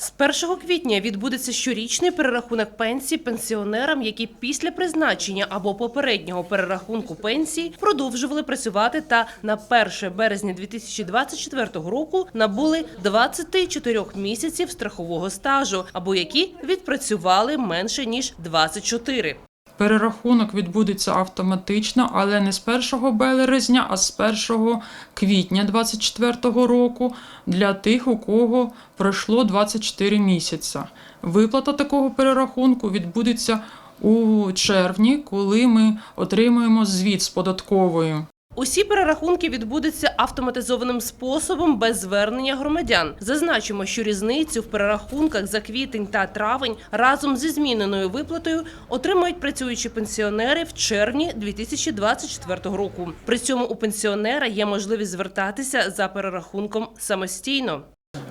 З 1 квітня відбудеться щорічний перерахунок пенсій пенсіонерам, які після призначення або попереднього перерахунку пенсії продовжували працювати та на 1 березня 2024 року набули 24 місяців страхового стажу, або які відпрацювали менше ніж 24. Перерахунок відбудеться автоматично, але не з 1 березня, а з 1 квітня 2024 року для тих, у кого пройшло 24 місяця. Виплата такого перерахунку відбудеться у червні, коли ми отримуємо звіт з податковою. Усі перерахунки відбудуться автоматизованим способом без звернення громадян. Зазначимо, що різницю в перерахунках за квітень та травень разом зі зміненою виплатою отримають працюючі пенсіонери в червні 2024 року. При цьому у пенсіонера є можливість звертатися за перерахунком самостійно.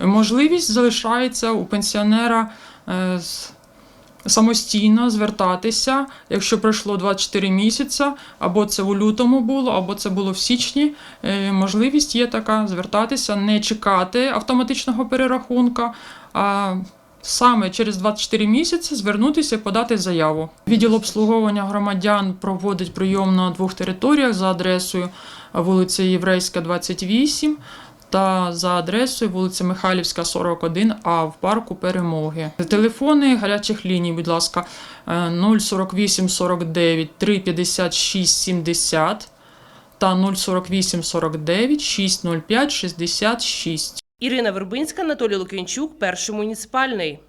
Можливість залишається у пенсіонера е, з- самостійно звертатися, якщо пройшло 24 місяці, або це у лютому було, або це було в січні. Е, Можливість є така звертатися, не чекати автоматичного перерахунка. а Саме через 24 місяці звернутися і подати заяву. Відділ обслуговування громадян проводить прийом на двох територіях за адресою вулиця Єврейська, 28 та за адресою вулиця Михайлівська, 41, а в парку Перемоги. Телефони гарячих ліній, будь ласка, е, 048 49 356 70 та 048 49 605 66. Ірина Вербинська, Анатолій Лукінчук, перший муніципальний.